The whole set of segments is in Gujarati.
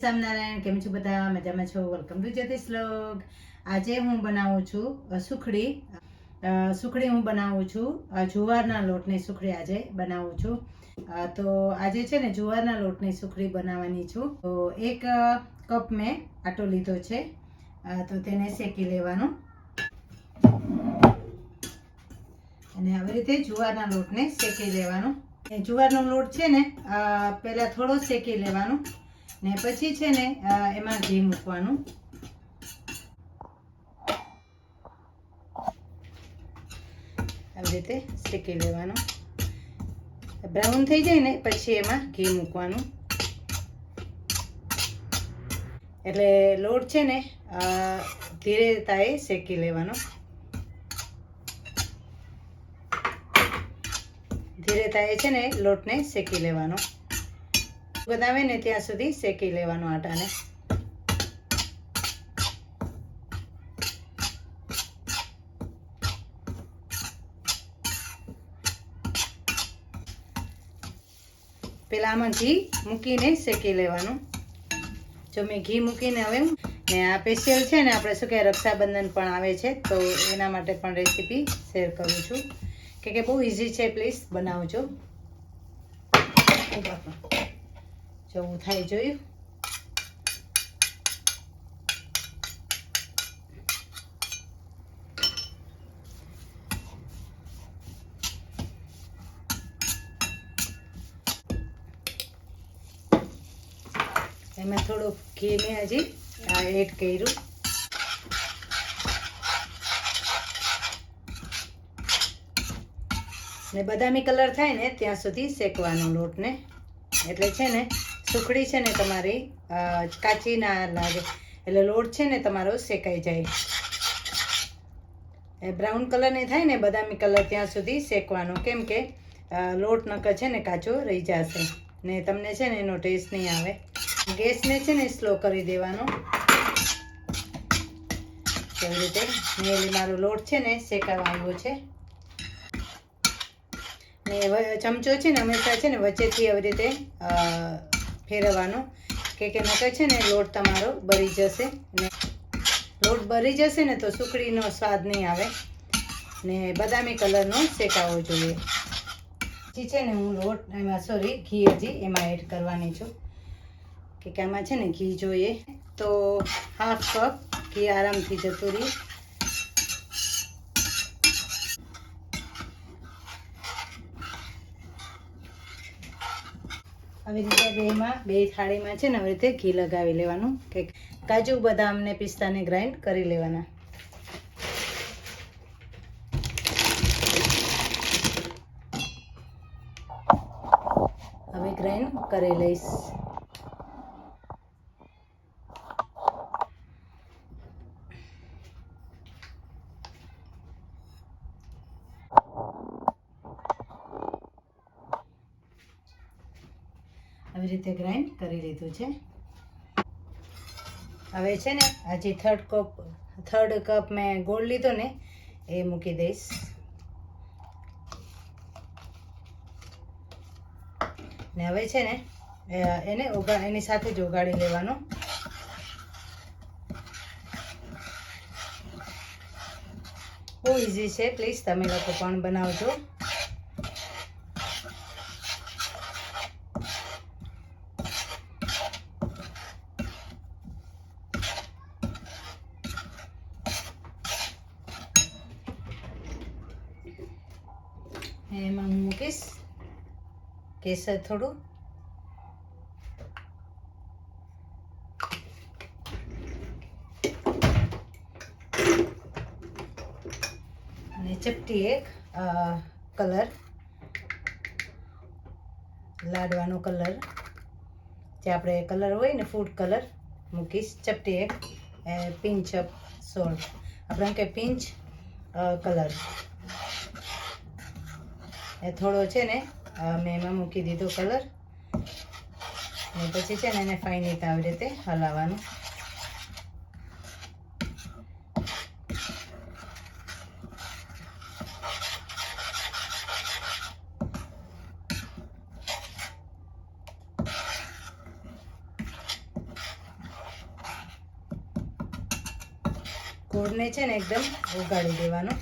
સ્વામિનારાયણ, કેમ છો બધા? મજામાં છો? વેલકમ ટુ જ્યોતિષ લોગ આજે હું બનાવું છું સુખડી. સુખડી હું બનાવું છું. જુવારના લોટની સુખડી આજે બનાવું છું. તો આજે છે ને જુવારના લોટની સુખડી બનાવવાની છું. તો એક કપ મેં આટો લીધો છે. તો તેને શેકી લેવાનું. અને આવી રીતે જુવારના લોટને શેકી લેવાનું. જુવારનો લોટ છે ને પહેલાં થોડો શેકી લેવાનો. ને પછી છે ને એમાં ઘી મૂકવાનું. આવી રીતે શેકી લેવાનું. બ્રાઉન થઈ જાય ને, પછી એમાં ઘી મૂકવાનું. એટલે લોટ છે ને ધીરે તાએ શેકી લેવાનો. ધીરે તાએ છે ને, લોટને શેકી લેવાનો. બતાવે ને ત્યાં સુધી શેકી લેવાનું આટાને. પેલા આમાં ઘી મૂકીને શેકી લેવાનું. જો મેં ઘી મૂકીને હવે ને આ સ્પેશિયલ છે ને આપણે શું કહેવાય, રક્ષાબંધન પણ આવે છે, તો એના માટે પણ રેસીપી શેર કરું છું. કે કે બહુ ઇઝી છે પ્લીઝ બનાવજો. જવું થાય જોયું. એમાં થોડું ઘી મેં હજી એડ કર્યું. ને બદામી કલર થાય ને ત્યાં સુધી શેકવાનો લોટને. એટલે છે ને સુખડી છે ને તમારી કાચી ના લાગે એટલે લોટ છે ને તમારો શેકાઈ જાય. એ બ્રાઉન કલરને થાય ને, બદામી કલર ત્યાં સુધી શેકવાનો. કેમ કે લોટ નકર છે ને કાચો રહી જશે. ને તમને છે ને એનો ટેસ્ટ નહીં આવે. ગેસને છે ને સ્લો કરી દેવાનો. એવી રીતે? મેલી મારો લોટ છે ને શેકાવા આવ્યો છે. ને ચમચો છે ને હંમેશા છે ને વચ્ચેથી આવી રીતે ફેરવવાનો. કે કે નકર છે ને, લોટ તમારો બરી જશે ને લોટ બરી જશે ને તો સુકડીનો સ્વાદ નહીં આવે. ને બદામી કલરનો શેકાવો જોઈએ. પછી છે ને, હું લોટ, એમાં સોરી ઘી હજી એમાં એડ કરવાની છું. કે કે આમાં છે ને, ઘી જોઈએ. તો હાફ કપ ઘી આરામથી જતું રહી. આવી રીતે બેમાં બે થાળીમાં છે ને આવી રીતે ઘી લગાવી લેવાનું. કે કાજુ, બદામ ને પિસ્તાને ગ્રાઇન્ડ કરી લેવાના. હવે ગ્રાઇન્ડ કરી લઈશ. આવી રીતે ગ્રાઇન્ડ કરી લીધું છે. હવે છે ને હજી થર્ડ કપ થર્ડ કપ મેં ગોળ લીધો ને, એ મૂકી દઈશ. ને હવે છે ને એને ઓગા એની સાથે જ ઓગાળી લેવાનો. બહુ ઇઝી છે પ્લીઝ તમે લોકો પણ બનાવજો. એમાં હું મૂકીશ કેસર થોડું અને ચપટી એક કલર લાડવાનો કલર જે આપણે કલર હોય ને ફૂડ કલર મૂકીશ ચપટી એક પિંચ સોલ્ટ આપણે કે પિંચ કલર એ થોડો છે ને મેં એમાં મૂકી દીધો કલર અને પછી છે ને એને ફાઇનીત આવી રીતે હલાવવાનું. ગોળને છે ને એકદમ ઉગાડી દેવાનું.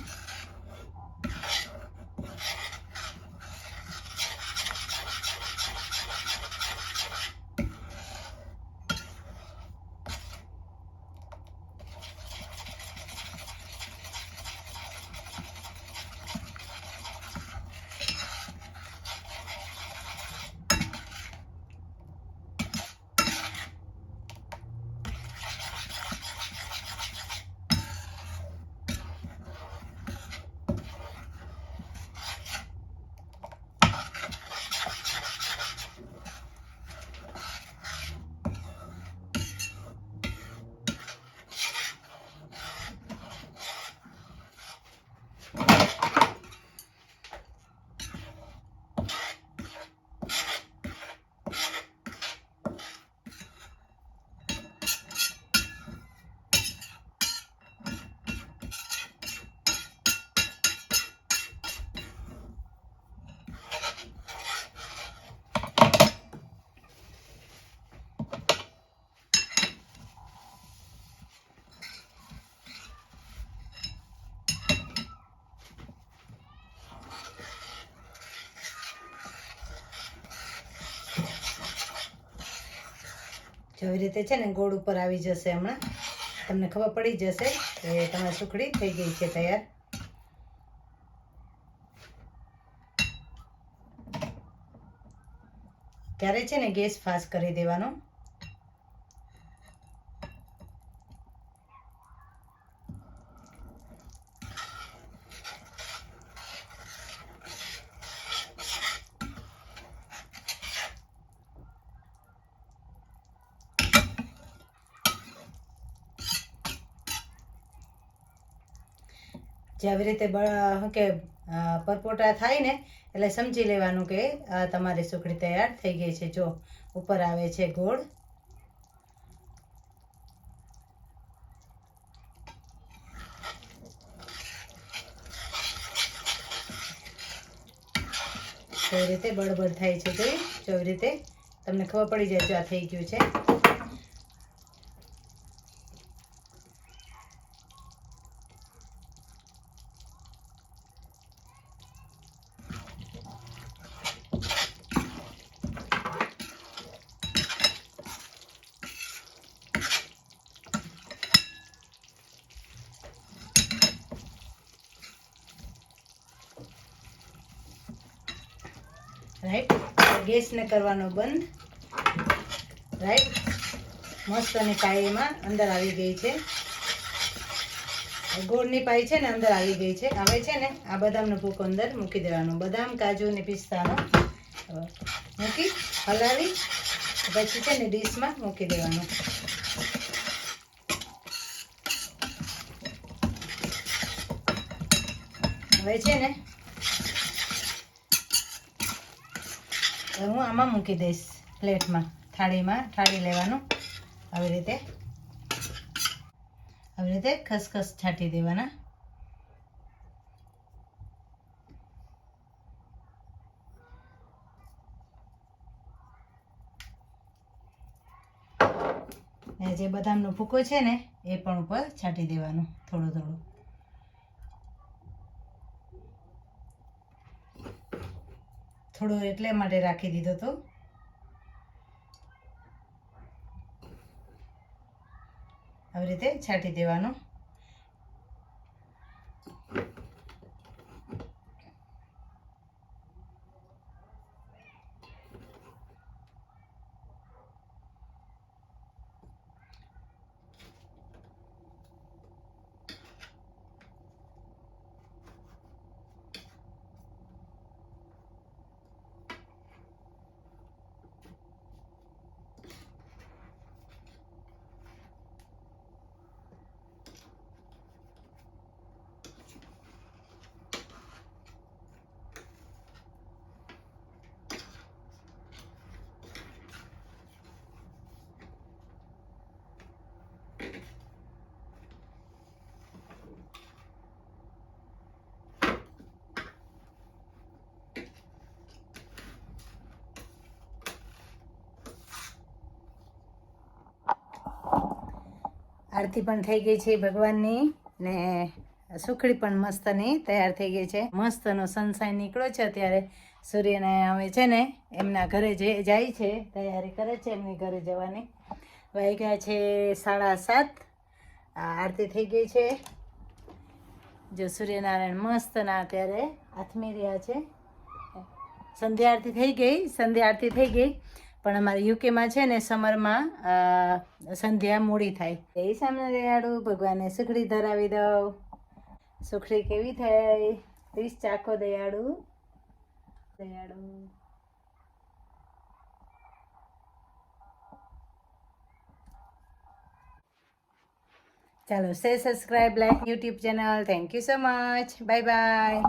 જો આવી રીતે છે ને ગોળ ઉપર આવી જશે હમણાં. તમને ખબર પડી જશે કે તમારી સુખડી થઈ ગઈ છે તૈયાર. ત્યારે છે ને ગેસ ફાસ્ટ કરી દેવાનો? જે આવી રીતે કે પરપોટા થાય ને, એટલે સમજી લેવાનું કે તમારી સુખડી તૈયાર થઈ ગઈ છે. જો, ઉપર આવે છે ગોળ. તો રીતે બળબડ થાય છે તો. જો રીતે તમને ખબર પડી જાય જો આ થઈ ગયું છે. રાઈટ ગેસને કરવાનો બંધ. રાઈટ મસ્ત અને પાઈમાં અંદર આવી ગઈ છે. ગોળની પાઈ છે ને અંદર આવી ગઈ છે. હવે છે ને આ બદામનો ભૂકો અંદર મૂકી દેવાનો. બદામ, કાજુ અને પિસ્તાનો મૂકી હલાવી. પછી છે ને ડીશમાં મૂકી દેવાનું. હવે છે ને હવે હું આમાં મૂકી દઈશ પ્લેટમાં. થાળીમાં થાળી લેવાનું. આવી રીતે. આવી રીતે ખસખસ છાંટી દેવાના. જે બદામનો ભૂકો છે ને, એ પણ ઉપર છાંટી દેવાનું થોડું થોડું. થોડું એટલે માટે રાખી દીધો તો. આવી રીતે છાંટી દેવાનો. આરતી પણ થઈ ગઈ છે ભગવાનની ને સુખડી પણ મસ્તની તૈયાર થઈ ગઈ છે. મસ્તનો સનસાઈન નીકળ્યો છે અત્યારે. સૂર્યને આવે છે ને એમના ઘરે જે જાય છે, તૈયારી કરે છે એમની ઘરે જવાની. વાગ્યા છે સાડા સાત. આરતી થઈ ગઈ છે. જો સૂર્યનારાયણ મસ્તના અત્યારે આથમી રહ્યા છે. સંધ્યા આરતી થઈ ગઈ, સંધ્યા આરતી થઈ ગઈ. પણ અમારે યુકેમાં છે ને સમરમાં સંધ્યા મૂડી થાય. એ સામે દયાળુ ભગવાનને સુખડી ધરાવી દઉં સુખડી કેવી થઈ ત્રીસ ચાખો દયાળુ. દયાળુ. ચાલો સે subscribe like YouTube channel thank you so much bye bye